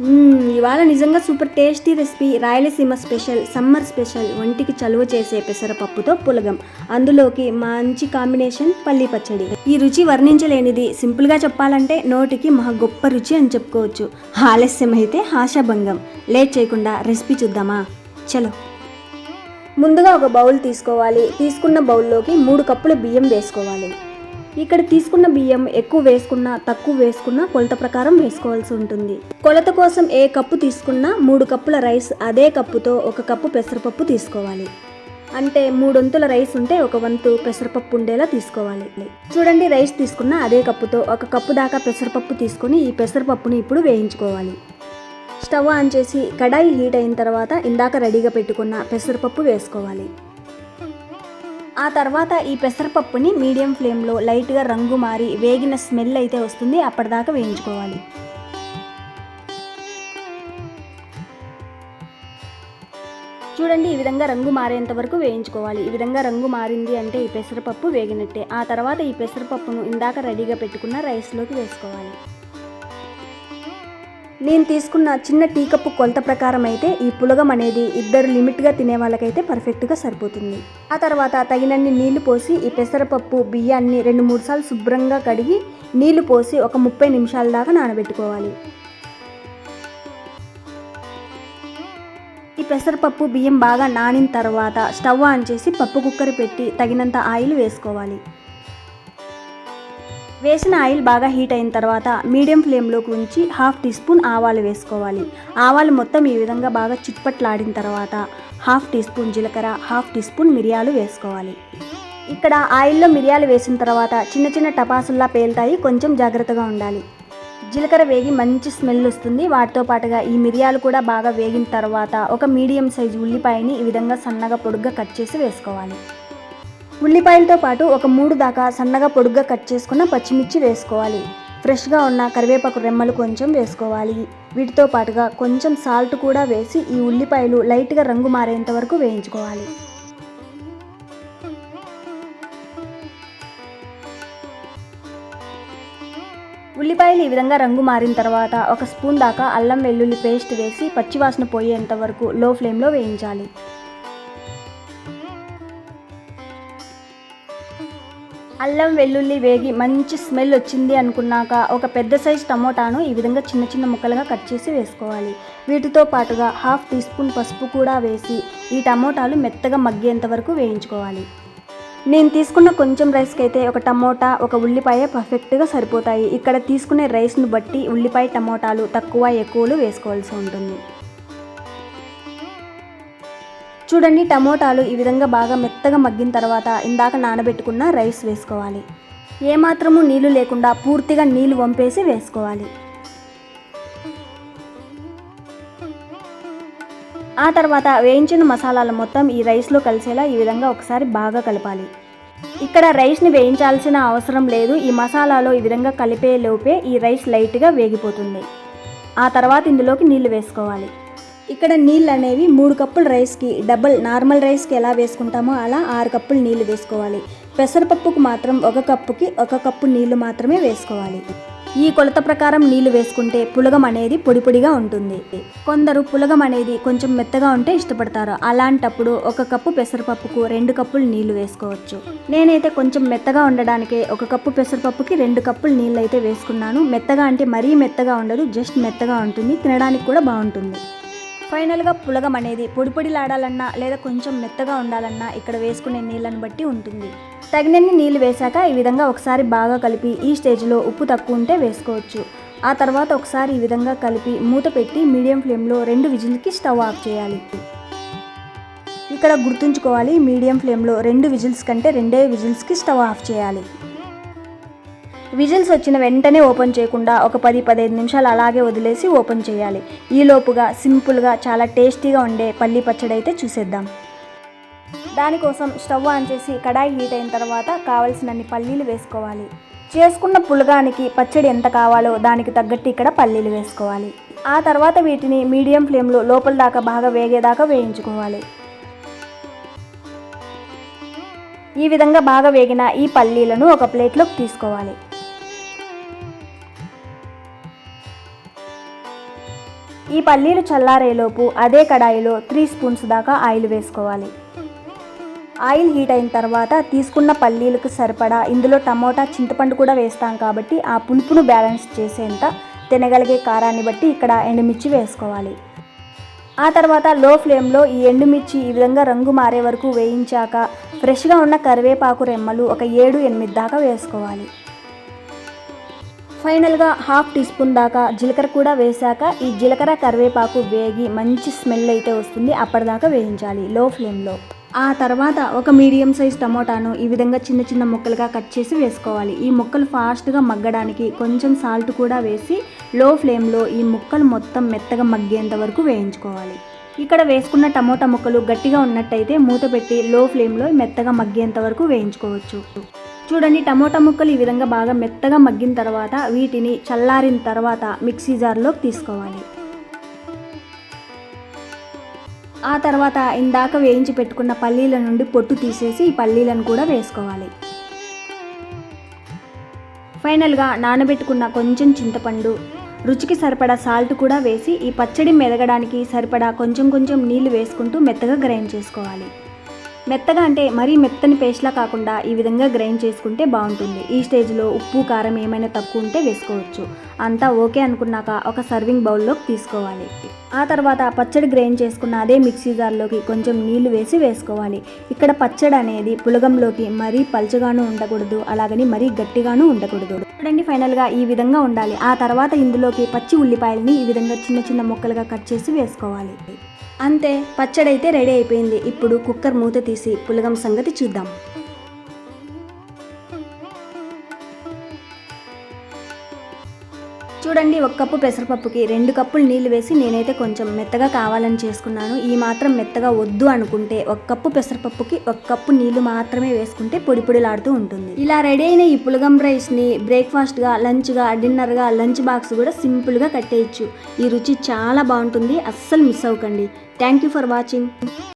ఇవాళ నిజంగా super tasty recipe. Rayalaseema special summer special ఒంటికి చలువ చేసే పెసరపప్పుతో పులగం. అందులోకి మంచి కాంబినేషన్ పల్లి పచ్చడి. ఈ రుచి వర్ణించలేనిది. సింపుల్గా చెప్పాలంటే నోటికి మహా గొప్ప రుచి అని చెప్పుకోవచ్చు. ఆలస్యం అయితే ఆశాభంగం. లేట్ చేయకుండా రెసిపీ చూద్దామా? చలో. ముందుగా ఒక బౌల్ తీసుకోవాలి. తీసుకున్న బౌల్లోకి మూడు కప్పుల బియ్యం వేసుకోవాలి. ఇక్కడ తీసుకున్న బియ్యం ఎక్కువ వేసుకున్నా తక్కువ వేసుకున్నా కొలత ప్రకారం వేసుకోవాల్సి ఉంటుంది. కొలత కోసం ఏ కప్పు తీసుకున్నా మూడు కప్పుల రైస్ అదే కప్పుతో ఒక కప్పు పెసరపప్పు తీసుకోవాలి. అంటే మూడొంతుల రైస్ ఉంటే ఒక వంతు పెసరపప్పు ఉండేలా తీసుకోవాలి. చూడండి రైస్ తీసుకున్న అదే కప్పుతో ఒక కప్పు దాకా పెసరపప్పు తీసుకొని ఈ పెసరపప్పుని ఇప్పుడు వేయించుకోవాలి. స్టవ్ ఆన్ చేసి కడాయి హీట్ అయిన తర్వాత ఇందాక రెడీగా పెట్టుకున్న పెసరపప్పు వేసుకోవాలి. ఆ తర్వాత ఈ పెసరపప్పుని మీడియం ఫ్లేమ్లో లైట్గా రంగు మారి వేగిన స్మెల్ అయితే వస్తుంది అప్పటిదాకా వేయించుకోవాలి. చూడండి ఈ విధంగా రంగు మారేంత వరకు వేయించుకోవాలి. ఈ విధంగా రంగు మారింది అంటే ఈ పెసరపప్పు వేగినట్టే. ఆ తర్వాత ఈ పెసరపప్పును ఇందాక రెడీగా పెట్టుకున్న రైస్లోకి వేసుకోవాలి. నేను తీసుకున్న చిన్న టీ కప్పు కొలత ప్రకారం అయితే ఈ పులగం అనేది ఇద్దరు లిమిట్గా తినే వాళ్ళకైతే పర్ఫెక్ట్గా సరిపోతుంది. ఆ తర్వాత తగినన్ని నీళ్ళు పోసి ఈ పెసరపప్పు బియ్యాన్ని రెండు మూడు సార్లు శుభ్రంగా కడిగి నీళ్ళు పోసి ఒక ముప్పై నిమిషాల దాకా నానబెట్టుకోవాలి. ఈ పెసరపప్పు బియ్యం బాగా నానిన తర్వాత స్టవ్ ఆన్ చేసి పప్పు కుక్కర్ పెట్టి తగినంత ఆయిల్ వేసుకోవాలి. వేసిన ఆయిల్ బాగా హీట్ అయిన తర్వాత మీడియం ఫ్లేమ్లోకి ఉంచి హాఫ్ టీ స్పూన్ ఆవాలు వేసుకోవాలి. ఆవాలు మొత్తం ఈ విధంగా బాగా చిట్పట్లాడిన తర్వాత హాఫ్ టీ స్పూన్ జీలకర్ర హాఫ్ టీ స్పూన్ మిరియాలు వేసుకోవాలి. ఇక్కడ ఆయిల్లో మిరియాలు వేసిన తర్వాత చిన్న చిన్న టపాసుల్లా పేలుతాయి కొంచెం జాగ్రత్తగా ఉండాలి. జీలకర్ర వేగి మంచి స్మెల్ వస్తుంది. వాటితో పాటుగా ఈ మిరియాలు కూడా బాగా వేగిన తర్వాత ఒక మీడియం సైజు ఉల్లిపాయని ఈ విధంగా సన్నగా పొడుగ్గా కట్ చేసి వేసుకోవాలి. ఉల్లిపాయలతో పాటు ఒక మూడు దాకా సన్నగా పొడుగ్గా కట్ చేసుకున్న పచ్చిమిర్చి వేసుకోవాలి. ఫ్రెష్గా ఉన్న కరివేపాకు రెమ్మలు కొంచెం వేసుకోవాలి. వీటితో పాటుగా కొంచెం సాల్ట్ కూడా వేసి ఈ ఉల్లిపాయలు లైట్గా రంగు మారేంత వరకు వేయించుకోవాలి. ఉల్లిపాయలు ఈ విధంగా రంగు మారిన తర్వాత ఒక స్పూన్ దాకా అల్లం వెల్లుల్లి పేస్ట్ వేసి పచ్చివాసన పోయేంత వరకు లో ఫ్లేమ్లో వేయించాలి. అల్లం వెల్లుల్లి వేగి మంచి స్మెల్ వచ్చింది అనుకున్నాక ఒక పెద్ద సైజ్ టమోటాను ఈ విధంగా చిన్న చిన్న ముక్కలుగా కట్ చేసి వేసుకోవాలి. వీటితో పాటుగా హాఫ్ టీ స్పూన్ పసుపు కూడా వేసి ఈ టమోటాలు మెత్తగా మగ్గేంత వరకు వేయించుకోవాలి. నేను తీసుకున్న కొంచెం రైస్కి అయితే ఒక టమోటా ఒక ఉల్లిపాయ పర్ఫెక్ట్గా సరిపోతాయి. ఇక్కడ తీసుకునే రైస్ను బట్టి ఉల్లిపాయ టమోటాలు తక్కువ ఎక్కువలు వేసుకోవాల్సి ఉంటుంది. చూడండి టమోటాలు ఈ విధంగా బాగా మెత్తగా మగ్గిన తర్వాత ఇందాక నానబెట్టుకున్న రైస్ వేసుకోవాలి. ఏమాత్రము నీళ్ళు లేకుండా పూర్తిగా నీళ్ళు వంపేసి వేసుకోవాలి. ఆ తర్వాత వేయించిన మసాలాలు మొత్తం ఈ రైస్లో కలిసేలా ఈ విధంగా ఒకసారి బాగా కలపాలి. ఇక్కడ రైస్ని వేయించాల్సిన అవసరం లేదు. ఈ మసాలాలో ఈ విధంగా కలిపే లోపే ఈ రైస్ లైట్గా వేగిపోతుంది. ఆ తర్వాత ఇందులోకి నీళ్ళు వేసుకోవాలి. ఇక్కడ నీళ్ళు అనేవి మూడు కప్పులు రైస్కి డబుల్ నార్మల్ రైస్కి ఎలా వేసుకుంటామో అలా ఆరు కప్పులు నీళ్ళు వేసుకోవాలి. పెసరపప్పుకు మాత్రం ఒక కప్పుకి ఒక కప్పు నీళ్ళు మాత్రమే వేసుకోవాలి. ఈ కొలత ప్రకారం నీళ్ళు వేసుకుంటే పులగం అనేది పొడి పొడిగా ఉంటుంది. కొందరు పులగం అనేది కొంచెం మెత్తగా ఉంటే ఇష్టపడతారు. అలాంటప్పుడు ఒక కప్పు పెసరపప్పుకు రెండు కప్పులు నీళ్ళు వేసుకోవచ్చు. నేనైతే కొంచెం మెత్తగా ఉండడానికే ఒక కప్పు పెసరపప్పుకి రెండు కప్పులు నీళ్ళు అయితే వేసుకున్నాను. మెత్తగా అంటే మరీ మెత్తగా ఉండదు జస్ట్ మెత్తగా ఉంటుంది. తినడానికి కూడా బాగుంటుంది. ఫైనల్గా పులగం అనేది పొడిపొడిలాడాలన్నా లేదా కొంచెం మెత్తగా ఉండాలన్నా ఇక్కడ వేసుకునే నీళ్ళను బట్టి ఉంటుంది. తగినన్ని నీళ్ళు వేశాక ఈ విధంగా ఒకసారి బాగా కలిపి ఈ స్టేజ్లో ఉప్పు తక్కువ ఉంటే వేసుకోవచ్చు. ఆ తర్వాత ఒకసారి ఈ విధంగా కలిపి మూత పెట్టి మీడియం ఫ్లేమ్లో రెండు విజిల్కి స్టవ్ ఆఫ్ చేయాలి. ఇక్కడ గుర్తుంచుకోవాలి మీడియం ఫ్లేమ్లో రెండు విజిల్స్ కంటే రెండే విజిల్స్కి స్టవ్ ఆఫ్ చేయాలి. విజిల్స్ వచ్చిన వెంటనే ఓపెన్ చేయకుండా ఒక పది పదిహేను నిమిషాలు అలాగే వదిలేసి ఓపెన్ చేయాలి. ఈలోపుగా సింపుల్గా చాలా టేస్టీగా ఉండే పల్లి పచ్చడి అయితే చూసేద్దాం. దానికోసం స్టవ్ ఆన్ చేసి కడాయి హీట్ అయిన తర్వాత కావలసినన్ని పల్లీలు వేసుకోవాలి. చేసుకున్న పులగానికి పచ్చడి ఎంత కావాలో దానికి తగ్గట్టు ఇక్కడ పల్లీలు వేసుకోవాలి. ఆ తర్వాత వీటిని మీడియం ఫ్లేమ్లో లోపల దాకా బాగా వేగేదాకా వేయించుకోవాలి. ఈ విధంగా బాగా వేగిన ఈ పల్లీలను ఒక ప్లేట్లోకి తీసుకోవాలి. ఈ పల్లీలు చల్లారేలోపు అదే కడాయిలో త్రీ స్పూన్స్ దాకా ఆయిల్ వేసుకోవాలి. ఆయిల్ హీట్ అయిన తర్వాత తీసుకున్న పల్లీలకు సరిపడా ఇందులో టమోటా చింతపండు కూడా వేస్తాం కాబట్టి ఆ పులుపును బ్యాలెన్స్ చేసేంత తినగలిగే కారాన్ని బట్టి ఇక్కడ ఎండుమిర్చి వేసుకోవాలి. ఆ తర్వాత లో ఫ్లేమ్లో ఈ ఎండుమిర్చి ఈ విధంగా రంగు మారే వరకు వేయించాక ఫ్రెష్గా ఉన్న కరివేపాకు రెమ్మలు ఒక ఏడు ఎనిమిది దాకా వేసుకోవాలి. ఫైనల్గా హాఫ్ టీ స్పూన్ దాకా జీలకర్ర కూడా వేశాక ఈ జీలకర్ర కరివేపాకు వేగి మంచి స్మెల్ అయితే వస్తుంది అప్పటిదాకా వేయించాలి లో ఫ్లేమ్లో. ఆ తర్వాత ఒక మీడియం సైజ్ టమోటాను ఈ విధంగా చిన్న చిన్న ముక్కలుగా కట్ చేసి వేసుకోవాలి. ఈ ముక్కలు ఫాస్ట్గా మగ్గడానికి కొంచెం సాల్ట్ కూడా వేసి లో ఫ్లేమ్లో ఈ ముక్కలు మొత్తం మెత్తగా మగ్గేంత వరకు వేయించుకోవాలి. ఇక్కడ వేసుకున్న టమోటా ముక్కలు గట్టిగా ఉన్నట్టయితే మూత పెట్టి లో ఫ్లేమ్లో మెత్తగా మగ్గేంత వరకు వేయించుకోవచ్చు. చూడండి టమోటా ముక్కలు ఈ విధంగా బాగా మెత్తగా మగ్గిన తర్వాత వీటిని చల్లారిన తర్వాత మిక్సీ జార్లోకి తీసుకోవాలి. ఆ తర్వాత ఇందాక వేయించి పెట్టుకున్న పల్లీల నుండి పొట్టు తీసేసి ఈ పల్లీలను కూడా వేసుకోవాలి. ఫైనల్గా నానబెట్టుకున్న కొంచెం చింతపండు రుచికి సరిపడా సాల్ట్ కూడా వేసి ఈ పచ్చడి మెదగడానికి సరిపడా కొంచెం కొంచెం నీళ్ళు వేసుకుంటూ మెత్తగా గ్రైండ్ చేసుకోవాలి. మెత్తగా అంటే మరీ మెత్తని పేస్ట్లా కాకుండా ఈ విధంగా గ్రైండ్ చేసుకుంటే బాగుంటుంది. ఈ స్టేజ్లో ఉప్పు కారం ఏమైనా తక్కువ ఉంటే వేసుకోవచ్చు. అంతా ఓకే అనుకున్నాక ఒక సర్వింగ్ బౌల్లోకి తీసుకోవాలి. ఆ తర్వాత పచ్చడి గ్రైండ్ చేసుకున్న అదే మిక్సీ జార్లోకి కొంచెం నీళ్ళు వేసి వేసుకోవాలి. ఇక్కడ పచ్చడి అనేది పులగంలోకి మరీ పలుచగాను ఉండకూడదు అలాగని మరీ గట్టిగాను ఉండకూడదు. చూడండి ఫైనల్గా ఈ విధంగా ఉండాలి. ఆ తర్వాత ఇందులోకి పచ్చి ఉల్లిపాయలని ఈ విధంగా చిన్న చిన్న ముక్కలుగా కట్ చేసి వేసుకోవాలి. అంతే పచ్చడి అయితే రెడీ అయిపోయింది. ఇప్పుడు కుక్కర్ మూత తీసి పులగం సంగతి చూద్దాం. చూడండి ఒక కప్పు పెసరపప్పుకి రెండు కప్పులు నీళ్ళు వేసి నేనైతే కొంచెం మెత్తగా కావాలని చేసుకున్నాను. ఈ మాత్రం మెత్తగా వద్దు అనుకుంటే ఒక కప్పు పెసరపప్పుకి ఒక కప్పు నీళ్ళు మాత్రమే వేసుకుంటే పొడి పొడిలాడుతూ ఉంటుంది. ఇలా రెడీ అయిన ఈ పులగం రైస్ని బ్రేక్ఫాస్ట్గా లంచ్గా డిన్నర్గా లంచ్ బాక్స్ కూడా సింపుల్గా కట్టేయచ్చు. ఈ రుచి చాలా బాగుంటుంది. అస్సలు మిస్ అవ్వకండి. Thank you for watching.